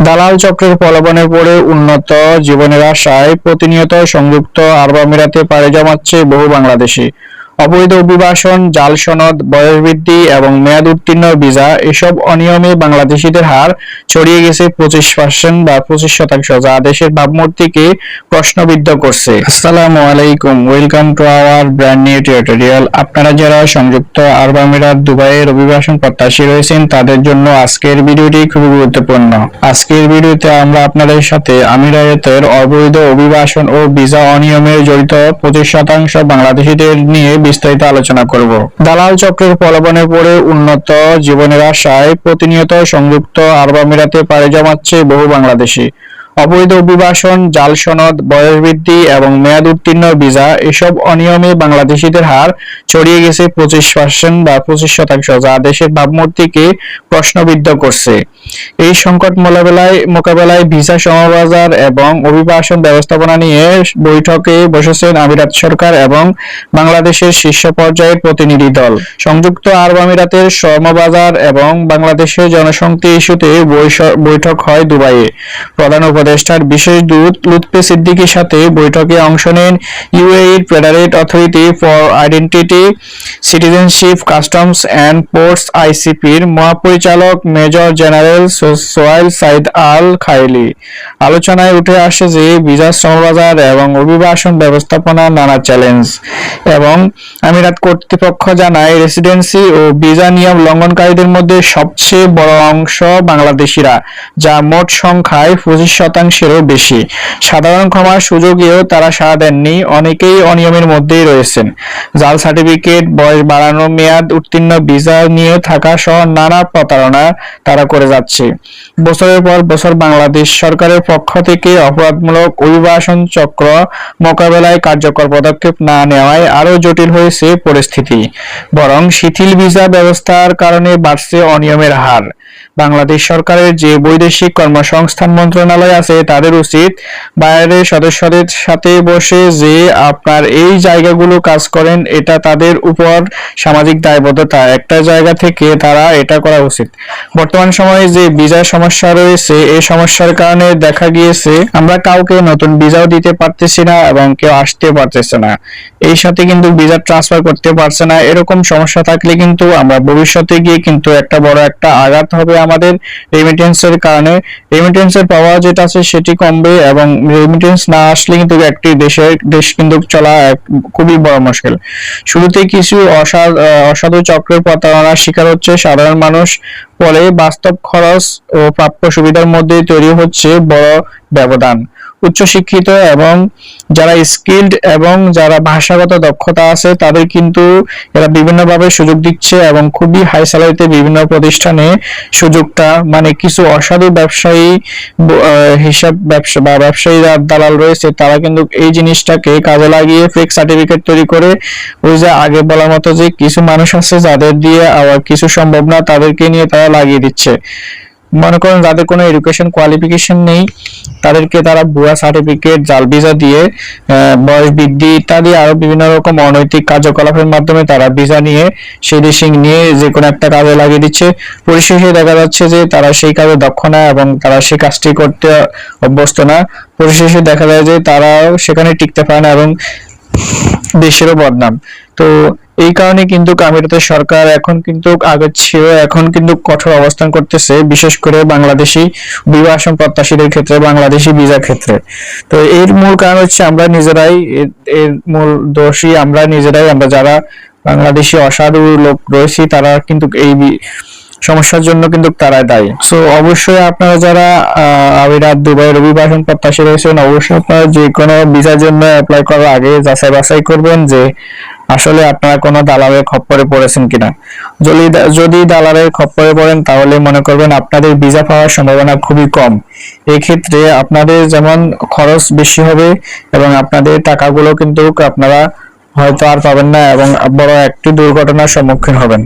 দালাল চক্রের প্রলোভনে পড়ে উন্নত জীবনের আশায় প্রতিনিয়ত সংযুক্ত আরব আমিরাতে পাড়ি জমাচ্ছে বহু বাংলাদেশি। অবৈধ অভিবাসন, জাল সনদ, বয়স বৃদ্ধি এবং মেয়াদ উত্তীর্ণ ভিসা এসব অনিয়মে বাংলাদেশিদের হার ছড়িয়ে গেছে পঁচিশ পার্সেন্ট বা পঁচিশ শতাংশ, যা দেশের ভাবমূর্তিকে প্রশ্নবিদ্ধ করছে। আসসালামু আলাইকুম, welcome to our brand new tutorial. আপনারা যারা সংযুক্ত আরব আমিরাত দুবাইয়ের অভিবাসন প্রত্যাশী রয়েছেন, তাদের জন্য আজকের ভিডিওটি খুবই গুরুত্বপূর্ণ। আজকের ভিডিওতে আমরা আপনাদের সাথে আমিরাতের অবৈধ অভিবাসন ও ভিসা অনিয়মে জড়িত পঁচিশ শতাংশ বাংলাদেশিদের নিয়ে বিস্তারিত আলোচনা করব। দালাল চক্রের প্রলোভনে পড়ে উন্নত জীবনের আশায় প্রতিনিয়ত সংযুক্ত আরব আমিরাতে পাড়ি জমাচ্ছে বহু বাংলাদেশি। অবৈধ অভিবাসন, জাল সনদ, বয়স বৃদ্ধি এবং মেয়াদ উত্তীর্ণ ভিসা এসব অনিয়মে বাংলাদেশিদের হার ছড়িয়ে গেছে পঁচিশ পার্সেন্ট বা পঁচিশ শতাংশ, যা দেশের ভাবমূর্তিকে প্রশ্নবিদ্ধ করছে। এই সংকট মোকাবেলায় মোকাবেলায় ভিসা সমবাজার এবং অভিবাসন ব্যবস্থাপনা নিয়ে বৈঠকে বসেছেন আমিরাত সরকার এবং বাংলাদেশের শীর্ষ পর্যায়ের প্রতিনিধি দল। সংযুক্ত আরব আমিরাতের শ্রমবাজার এবং বাংলাদেশের জনশক্তি ইস্যুতে বৈঠক হয় দুবাইয়ে। প্রধান উপদেষ্টার বিশেষ দূত লুৎফে সিদ্দিকীর সাথে বৈঠকে অংশ নেন ইউএইর federal authority for identity, citizenship, customs and ports আইসিপির মহাপরিচালক major general Sohail Saeed Al Khaili. আলোচনায় উঠে আসে যে ভিসা শ্রমবাজার এবং অভিবাসন ব্যবস্থাপনা নানা চ্যালেঞ্জ এবং আমিরাত কর্তৃপক্ষ জানায় রেসিডেন্সি ও ভিসা নিয়ম লঙ্ঘনকারীদের মধ্যে সবচেয়ে বড় অংশ বাংলাদেশিরা, যা মোট সংখ্যায় পঁচিশ শতাংশেরও বেশি। সাধারণ ক্ষমার সুযোগেও তারা সাড়া দেননি, অনেকেই অনিয়মের মধ্যেই রয়েছেন। জাল সার্টিফিকেট, বয়স বাড়ানো মেয়াদ, উত্তীর্ণ ভিসা নিয়ে থাকা সহ নানা প্রতারণা তারা করে যাচ্ছে। বছরের পর বছর বাংলাদেশ সরকারের পক্ষ থেকে অপরাধমূলক অভিবাসন চক্র মোকাবেলায় কার্যকর পদক্ষেপ না নেওয়ায় আরও জটিল হয়েছে পরিস্থিতি। বরং শিথিল ভিসা ব্যবস্থার কারণে বাড়ছে অনিয়মের হার। বাংলাদেশ সরকারের যে বৈদেশিক কর্মসংস্থান মন্ত্রণালয় আছে, তাদের উচিত বাইরের সদস্যদের সাথে বসে যে আপনার এই জায়গাগুলো কাজ করেন, এটা তাদের উপর সামাজিক দায়বদ্ধতা। একটা জায়গা থেকে তারা এটা করা উচিত। বর্তমান সময়ে যে ভিসার সমস্যা রয়েছে এই সমস্যার কারণে দেখা গিয়েছে, আমরা কাউকে নতুন ভিসাও দিতে পারতেছি না এবং কেউ আসতে পারতেছে না। এই সাথে কিন্তু ভিসা ট্রান্সফার করতে পারছে না। এরকম সমস্যা থাকলে কিন্তু আমরা ভবিষ্যতে গিয়ে কিন্তু একটা বড় একটা আঘাত হবে আমাদের রেমিটেন্সের কারণে। রেমিটেন্সের পাওয়া যেটা আছে, সেটি কমবে এবং রেমিটেন্স না আসলে কিন্তু একটি দেশের দেশ কিন্তু চলা খুবই বড় মুশকিল। শুরুতে কিছু অসাধু চক্রের প্রতারণার শিকার হচ্ছে সাধারণ মানুষ, ফলে বাস্তব খরচ ও প্রাপ্য সুবিধার মধ্যে তৈরি হচ্ছে বড় ব্যবধান। উচ্চশিক্ষিত এবং যারা স্কিল্ড এবং যারা ভাষাগত দক্ষতা আছে, তাদের কিন্তু এরা বিভিন্নভাবে সুযোগ দিচ্ছে এবং খুবই হাই স্যালারিতে বিভিন্ন প্রতিষ্ঠানে সুযোগটা মানে কিছু অসাধু ব্যবসায়ী হিসাব ব্যবসা বা ব্যবসায়ী যারা দালাল রয়েছে, তারা কিন্তু এই জিনিসটাকে কাজে লাগিয়ে ফেক সার্টিফিকেট তৈরি করে ওই যে আগে বলার মতো যে কিছু মানুষ আছে, যাদের দিয়ে আবার কিছু সম্ভব না, তাদেরকে নিয়ে তারা লাগিয়ে দিচ্ছে। মনে করেন যাদের কোনো এডুকেশন কোয়ালিফিকেশন নেই, তাদেরকে তারা ভুয়া সার্টিফিকেট জাল ভিসা দিয়ে বয়স বৃদ্ধি ইত্যাদি আরও বিভিন্ন রকম অনৈতিক কার্যকলাপের মাধ্যমে তারা ভিসা নিয়ে সেই দেশে নিয়ে যে কোনো একটা কাজে লাগিয়ে দিচ্ছে। পরিশেষে দেখা যাচ্ছে যে তারা সেই কাজে দক্ষ না এবং তারা সেই কাজটি করতে অভ্যস্ত না। পরিশেষে দেখা যায় যে তারাও সেখানে টিকতে পারে না এবং দেশেরও বদনাম। তো এই কারণে কিন্তু আমিরাতের সরকার এখন কিন্তু আগের চেয়ে এখন কিন্তু কঠোর অবস্থান করতেছে, বিশেষ করে বাংলাদেশি অভিবাসন প্রত্যাশীদের ক্ষেত্রে, বাংলাদেশি ভিসা ক্ষেত্রে। তো এর মূল কারণ হচ্ছে আমরা নিজেরাই, এর- মূল দোষী আমরা নিজেরাই, আমরা যারা বাংলাদেশি অসাধু লোক রয়েছি, তারা কিন্তু এই সমস্যার জন্য কিন্তু তারাই দায়ী। সো অবশ্যই আপনারা যারা আমিরাত দুবাইয়ের অভিবাসন প্রত্যাশী রয়েছেন, অবশ্যই আপনারা যে কোনো ভিসার জন্য অ্যাপ্লাই করার আগে যাচাই বাছাই করবেন যে আসলে আপনারা কোনো দালালের খপ্পরে পড়েছেন কিনা। যদি যদি দালালের খপ্পরে পড়েন, তাহলে মনে করবেন আপনাদের ভিসা পাওয়ার সম্ভাবনা খুবই কম। এই ক্ষেত্রে আপনাদের যেমন খরচ বেশি হবে এবং আপনাদের টাকাগুলো কিন্তু আপনারা হয়তো আর পাবেন না এবং বড় একটি দুর্ঘটনার সম্মুখীন হবেন।